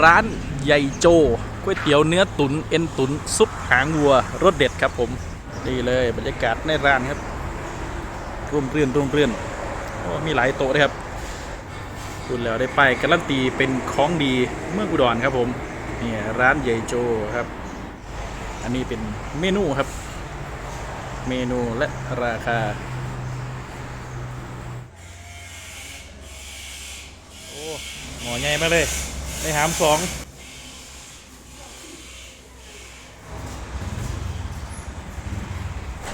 ร้านใหญ่โจก๋วยเตี๋ยวเนื้อตุนเอ็นตุนซุปหางวัวรสเด็ดครับผมนี่เลยบรรยากาศในร้านครับร่มเรื่อนร่มเรื่นโอ้มีหลายโต๊ะเลยครับคุณแล้วได้ไปการันตีเป็นของดีเมืองอุดรครับผมนี่ร้านใหญ่โจครับ อันนี้เป็นเมนูครับ เมนูและราคาโอ้หมอใหญ่มาเลย ได้หามสอง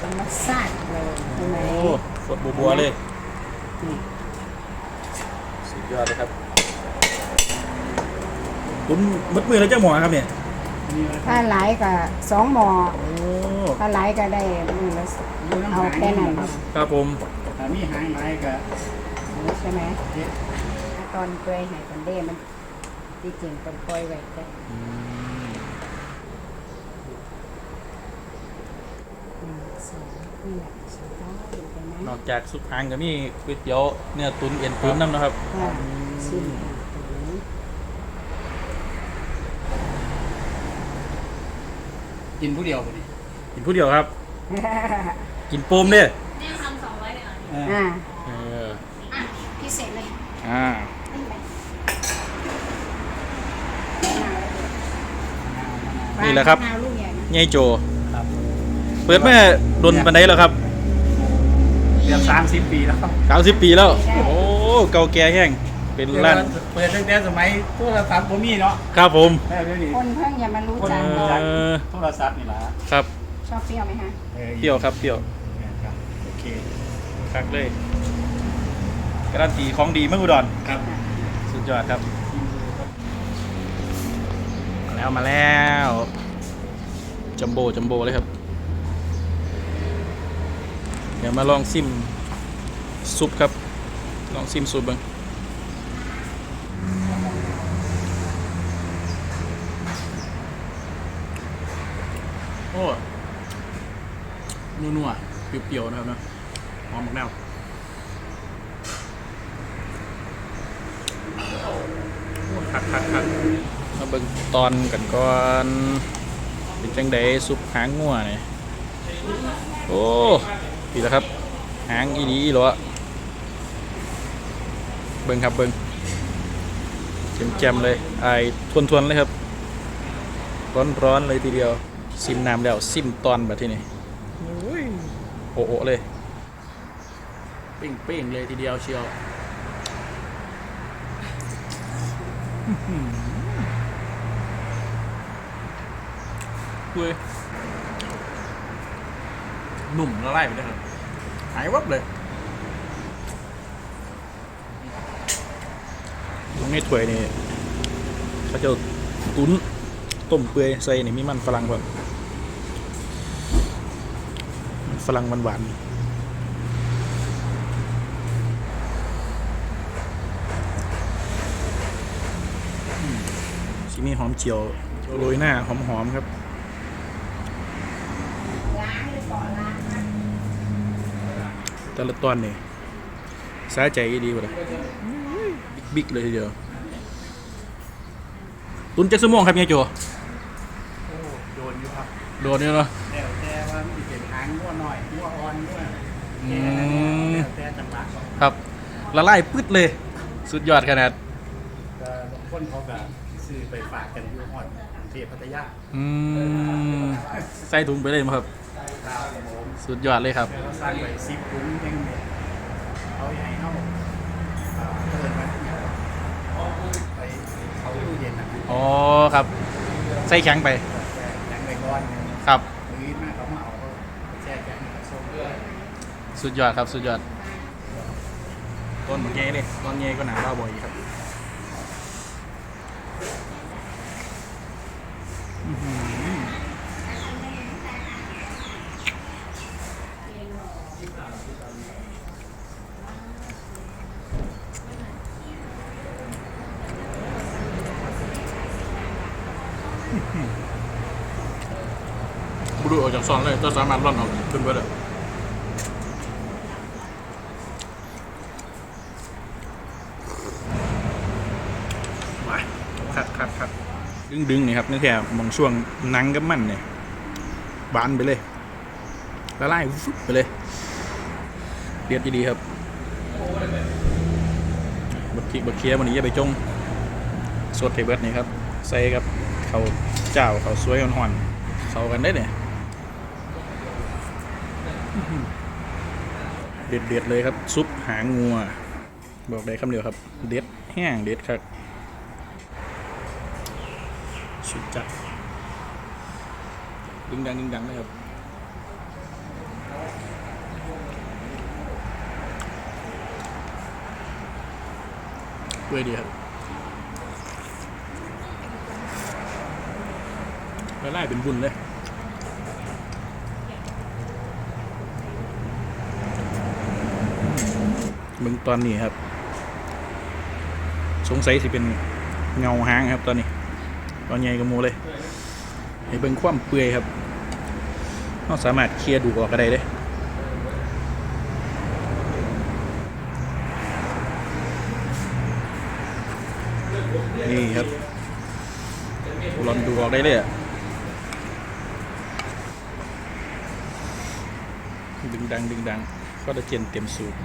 ธรรมชาติเลยใช่ไหมโอ้สดบัวๆเลย นี่สุดยอดเลยครับคุณมัดมือแล้วเจ้าหมอครับเนี่ย ถ้าหลายก็สองหมอโอ้ ถ้าหลายก็ได้มือละเอาแค่นั้นครับผมถ้ามีหางไม้ก็ ใช่ไหมเฮ็ดถ้าตอนเปลือยใหายคนเด้มัน ที่จริงเป็นปล่อยไว้แต่อืมหนึ่งสองนี่แหละสุดท้ายอยู่ตรงนั้นนอกจากซุปหางก็มีก๋วยเตี๋ยวเนื้อตุ๋นเอ็นตุ๋นน้ำนะครับ ค่ะชิ้นถึงกินผู้เดียวพอดีกินผู้เดียวครับ กินโปมเนี่ยเนี่ยทำสองร้อยเลยเหรออ่าเออ อะพิเศษเลย อ่า นี่แหละครับมะนาวลูกใหญ่นะใหญ่โจ ครับเปิดแม่ดนปันไดแล้วครับเกือบสามสิบปีแล้วครับ90ปีแล้ว โอ้เก่าแก่แห้งเป็นร้านเปิดตั้งแต่สมัยโทรศัพท์ผมมีเนาะครับผมแม่เดี๋ยวนี้คนเพิ่งอย่ามารู้คนจักรู้จักเออโทรศัพท์นี่ล่ะครับชอบเปรี้ยวไหมฮะออเปรี้ยวครับเปรี้ยวครับโอเคคักเลยการันตีของดีเมื่ออุดรครับ สุดยอดครับมา แล้วมาแล้วจัมโบ้จัมโบ้เลยครับ เดี๋ยวมาลองซิมซุปครับ ลองซิมซุปบ้างโอ้นัวๆเปรี้ยวๆนะครับนะหอมมากแนวโอ้คักคักคัก มาเบิ่งตอนกันก่อนเป็นจังไดซุปหางงัวนี่โอ้ดีแล้วครับ หางอีดีอีหรอเบิ่งครับเบิ่งแจ่มๆเลยไอายทวนๆเลยครับ ร้อนๆเลยทีเดียว ซิมน้ำแล้วซิมตอนแบบที่นี่โอ้โหเลยเป้งๆเลยทีเดียวเชียว อื้อหือเว้ยหนุ่มละลายไปเลยครับหายวับเลยตรงนี้ถ้วยนี่เขาจะตุ้นต้มเปื่อยใส่นี่มีมันฝรั่งก่อนมันฝรั่งหวานๆอืมชิมีหอมเจียวโรยหน้าหอมๆครับ ล้างเลยก่อนล้างนะ แต่ละตอนนี่สาใจดีกว่าเลยบิ๊กๆเลยทีเดียวตุนจักสมองครับเนี่ยโจโอ้โดนอยู่ครับโดนเนี่ยเนาะแล้วแต่ว่ามันเป็นหางงัวหน่อยงัวอ่อนงัวอืแก่มแล้วแต่จังหวะครับละลายปึ๊ดเลย สุดยอดขนาดก็บางคนเขาก็ซื้อไปฝากกันอยู่ฮอดกรุงเทพพัทยาอืมใส่ถุงไปเลยมั้งครับครับผม สุดยอดเลยครับสร้างไปซิปถุงยังเนี่ยเอาใหญ่เข้าอ่าเปิดมันไปเขาตู้เย็นนะอ๋อครับ ใส่แข็งไปแข็งไปก้อนครับมือมาเขามาเอาแช่แข็งมาส่งด้วยสุดยอดครับสุดยอดต้นเมันเงี้เลยต้นเงี้ก็หนาบ้าบ่อยครับ บุรุษออกจากซอนเลยก็สามารถร่อนออกขึ้นไปเลยว้ายครับครับครับดึงดึงๆนี่ครับนี่แค่มองช่วงหนังกับมันเนี่ยบานไปเลยละลายฟึบไปเลยเรียดดีๆครับบักพริกบักเคียวันนี้อย่าไปจงสดเทเบิร์ดนี่ครับ ใส่กับ เขาเจ้าเขาสวยห่อนๆเขากันได้เนี่ยเด็ดเด็ดเลยครับ ซุปหางงัว บอกได้คำเดียวครับ เด็ดแห้งเด็ดครับสุดจัดดึงดังดึงดังเลยครับด้วยดีครับ ละลายเป็นบุญเลยมึงตอนนี้ครับ สงสัยสิเป็นเงาหางครับตอนนี้ตอนใหญ่กับมูเลยให้เบิ่งความเปื่อยครับเราสามารถเคลียร์ดูออกก็ได้เลยนี่ครับลอนดูออกได้เลยอะ ดึงดังดึงดังก็จะเจนเต็มสูตร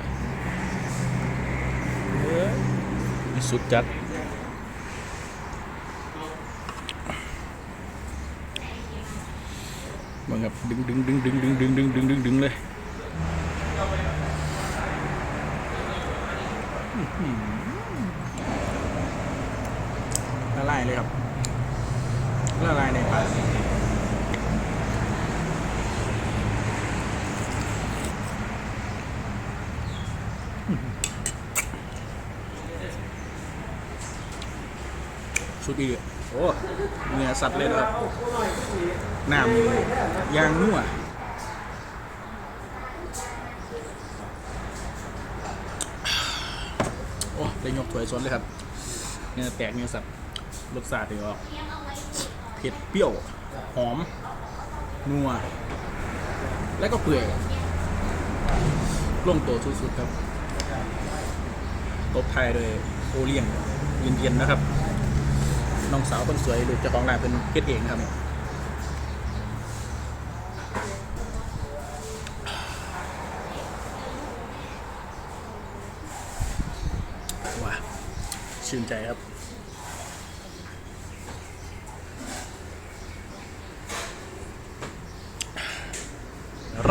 สุดจัดมึงคับดึงดึงดึงดึงดึงดึงดึงดึงดึงดึงเลยละลายเลยครับละลายในปากอื้อหือ สุดอีกโอ้เนื้อสัตว์เลยนะครับน้ำยางนัวโอ้ได้ยกถ้วยซ้อนเลยครับเนื้อแตกเนื้อสับรสชาติดีออกเผ็ดเปรี้ยว หอม นัว และก็เปื่อยลงตัวสุดๆครับ ตบไทยโดยโอเลียงเย็นๆนะครับ น้องสาวคนสวยหรือเจ้าของร้านเป็นเฮ็ดเองครับว้าชื่นใจครับ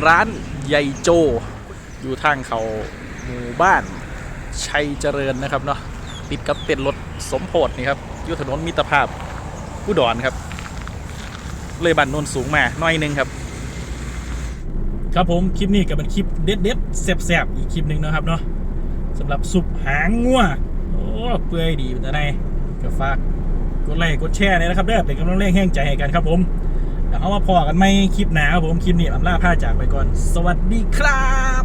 ร้านใหญ่โจ อยู่ทางเขาหมู่บ้าน ชัยเจริญนะครับเนาะ ติดกับเต็นรถสมโพธนี่ครับอยู่ถนนมิตรภาพอุดรครับ เลยบันโนนสูงมาหน่อยหนึงครับ ครับผมคลิปนี้ก็เป็นคลิปเด็ดเด็ดๆแซ่บๆอีกคลิปหนึ่งนะครับเนาะสำหรับสุปหางงัวโอ้เปื่อยดีเป็นไงก็ฝากกดไลค์กดแชร์เลยนะครับเด้อเป็นกำลังแรงแห้งใจให้กันครับผมเดี๋ยวเอามาพอกันไหมคลิปหนาครับผมคลิปนี้ลำลาผ้าจากไปก่อน สวัสดีครับ